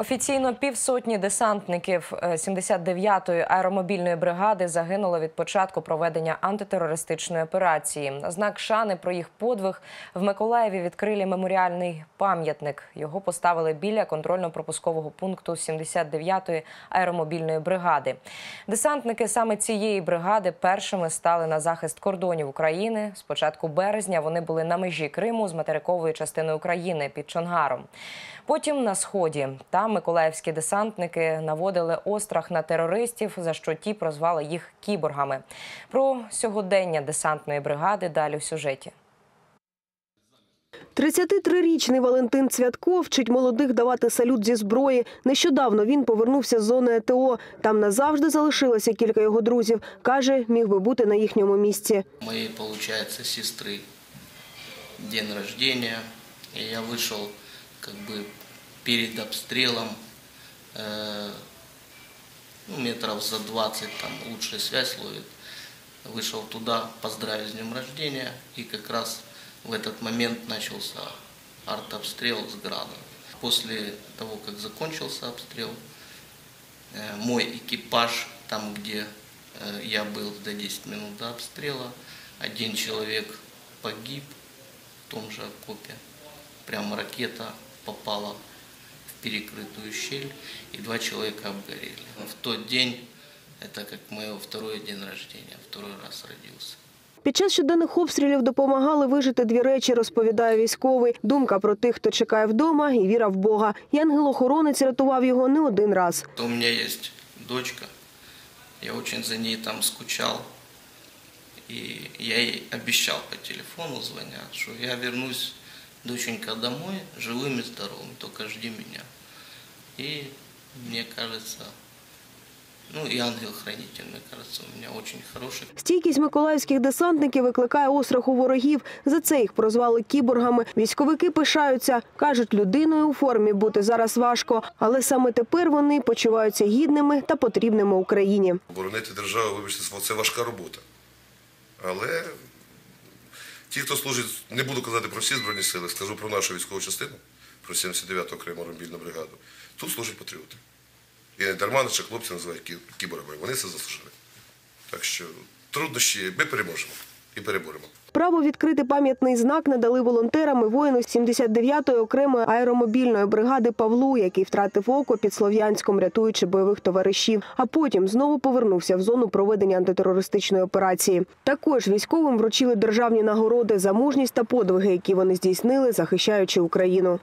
Офіційно півсотні десантників е, 79-ї аеромобільної бригади загинуло від початку проведення антитерористичної операції. На знак шани про їх подвиг в Миколаєві відкрили меморіальний пам'ятник. Його поставили біля контрольно-пропускового пункту 79-ї аеромобільної бригади. Десантники саме цієї бригади першими стали на захист кордонів України. З початку березня вони були на межі Криму з материковою частиною України під Чонгаром. Потім на сході там миколаївські десантники наводили острах на терористів, за що ті прозвали їх кіборгами. Про сьогодення десантної бригади далі в сюжеті. 33-річний Валентин Цвятко вчить молодих давати салют зі зброї. Нещодавно він повернувся з зони ЕТО. Там назавжди залишилося кілька його друзів. Каже, міг би бути на їхньому місці. моей, получается, сестры день рождения. И я вышел как бы перед обстрелом, э, ну, метров за 20, там лучшая связь ловит. Вышел туда поздравить с днем рождения, и как раз в этот момент начался артобстрел с градом. После того, как закончился обстрел, Э, мой экипаж, там, где э, я был за 10 минут до обстрела, один человек погиб в том же окопе. Прямо ракета попала перекрытую щель, и два человека обгорели. В тот день, это как моего второй день рождения, второй раз родился. Під час щоденних обстрілів допомагали вижити дві речі, розповідає військовий. Думка про тих, хто чекає вдома, і віра в Бога. Янгел-охоронець рятував його не один раз. У меня есть дочка, я очень за ней там скучал. И я ей обещал по телефону, звоня, что я вернусь, доченька, домой живым и здоровым, только жди меня. И мне кажется, ну и ангел-хранитель, мне кажется, у меня очень хороший. Стійкість миколаївських десантників викликає острах у ворогів. За це їх прозвали кіборгами. Військовики пишаються. Кажуть, людиною у формі бути зараз важко, але саме тепер вони почуваються гідними та потрібними Україні. Боронити державу, вибачте, це важка робота. Але ті, хто служить, не буду казати про всі Збройні сили, скажу про нашу військову частину, про 79-ту окрему ромбільну бригаду. Тут служать патріоти. І не дарма наші хлопці називають кіборами. Вони це заслужили. Так що труднощі ми переможемо і переборемо. Право відкрити пам'ятний знак надали волонтерами воїну 79-ї окремої аеромобільної бригади Павлу, який втратив око під Слов'янськом, рятуючи бойових товаришів. А потім знову повернувся в зону проведення антитерористичної операції. Також військовим вручили державні нагороди за мужність та подвиги, які вони здійснили, захищаючи Україну.